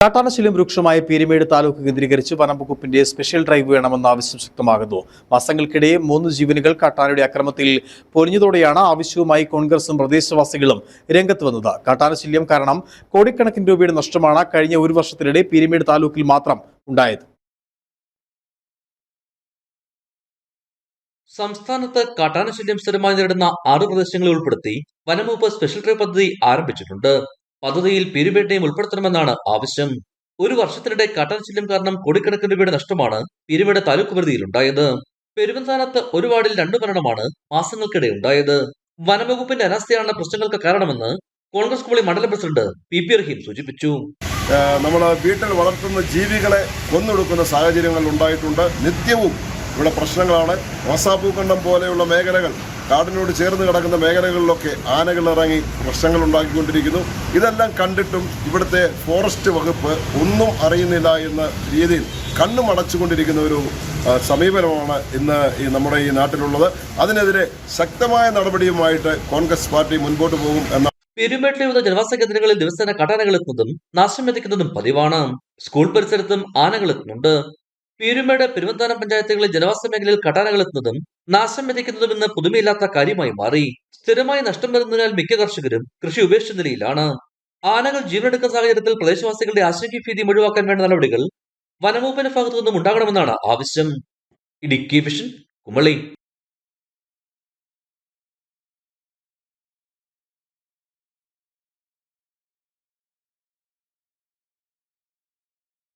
കാട്ടാനശല്യം രൂക്ഷമായ പീരുമേട് താലൂക്ക് കേന്ദ്രീകരിച്ച് വനംവകുപ്പിന്റെ സ്പെഷ്യൽ ഡ്രൈവ് വേണമെന്ന ആവശ്യം ശക്തമാകുന്നു. മാസങ്ങൾക്കിടെ മൂന്ന് ജീവനുകൾ കാട്ടാനയുടെ അക്രമത്തിൽ പൊലിഞ്ഞതോടെയാണ് ആവശ്യവുമായി കോൺഗ്രസും പ്രദേശവാസികളും രംഗത്ത് വന്നത്. കാട്ടാനശല്യം കാരണം കോടിക്കണക്കിന് രൂപയുടെ നഷ്ടമാണ് കഴിഞ്ഞ ഒരു വർഷത്തിനിടെ പീരുമേട് താലൂക്കിൽ മാത്രം ഉണ്ടായത്. സംസ്ഥാനത്ത് കാട്ടാനശല്യം സ്ഥിരമായി നേരിടുന്ന ആറ് പ്രദേശങ്ങളെ ഉൾപ്പെടുത്തി വനംവകുപ്പ് സ്പെഷ്യൽ ഡ്രൈവ് പദ്ധതി ആരംഭിച്ചിട്ടുണ്ട്. പദ്ധതിയിൽ പീരുമേട്ടിനെയും ഉൾപ്പെടുത്തണമെന്നാണ് ആവശ്യം. ഒരു വർഷത്തിനിടെ കാട്ടാനശല്യം കാരണം കോടിക്കണക്കിന് രൂപയുടെ നഷ്ടമാണ് പീരുമേട് താലൂക്ക് പരിധിയിൽ ഉണ്ടായത് പെരുവന്താനത്ത് ഒരു വാർഡിൽ രണ്ടു മരണമാണ് മാസങ്ങൾക്കിടെ ഉണ്ടായത്. വനംവകുപ്പിന്റെ അനാസ്ഥയാണ് പ്രശ്നങ്ങൾക്ക് കാരണമെന്ന് കോൺഗ്രസ് കോളി മണ്ഡലം പ്രസിഡന്റ് പി പി റഹീം സൂചിപ്പിച്ചു. നമ്മൾ വീട്ടിൽ വളർത്തുന്ന ജീവികളെ കൊന്നൊടുക്കുന്ന സാഹചര്യങ്ങൾ ഉണ്ടായിട്ടുണ്ട്. നിത്യവും ഇവിടെ പ്രശ്നങ്ങളാണ്. റോസാപ്പൂക്കണ്ടം പോലെയുള്ള മേഖലകൾ കാടിനോട് ചേർന്ന് കിടക്കുന്ന മേഖലകളിലൊക്കെ ആനകൾ ഇറങ്ങി പ്രശ്നങ്ങൾ ഉണ്ടാക്കിക്കൊണ്ടിരിക്കുന്നു ഇതെല്ലാം കണ്ടിട്ടും ഇവിടുത്തെ ഫോറസ്റ്റ് വകുപ്പ് ഒന്നും അറിയുന്നില്ല എന്ന രീതിയിൽ കണ്ണും അടച്ചുകൊണ്ടിരിക്കുന്ന ഒരു സമീപനമാണ് ഇന്ന് ഈ നമ്മുടെ ഈ നാട്ടിലുള്ളത്. അതിനെതിരെ ശക്തമായ നടപടിയുമായിട്ട് കോൺഗ്രസ് പാർട്ടി മുൻപോട്ട് പോകും എന്ന പെരുമേട്ടിലുള്ള ജനവാസ കേന്ദ്രങ്ങളിൽ ദിവസേന കടനകളെത്തുന്നതും നാശം വിതയ്ക്കുന്നതും പതിവാണ്. സ്കൂൾ പരിസരത്തും ആനകൾ എത്തുന്നുണ്ട് പീരുമേട് പെരുവന്താനം പഞ്ചായത്തുകളിൽ ജനവാസ മേഖലയിൽ കടാനകൾ എത്തുന്നതും നാശം വിതയ്ക്കുന്നതും ഇന്ന് പുതുമയില്ലാത്ത കാര്യമായി മാറി. സ്ഥിരമായി നഷ്ടം വരുന്നതിനാൽ മിക്ക കർഷകരും കൃഷി ഉപേക്ഷിച്ച നിലയിലാണ്. ആനകൾ ജീവനെടുക്കുന്ന സാഹചര്യത്തിൽ പ്രദേശവാസികളുടെ ആശങ്ക ഭീതിയും ഒഴിവാക്കാൻ വേണ്ട നടപടികൾ വനംവകുപ്പിന്റെ ഭാഗത്തു നിന്നും ഉണ്ടാകണമെന്നാണ് ആവശ്യം. ഇടുക്കി വിഷൻ കുമളി.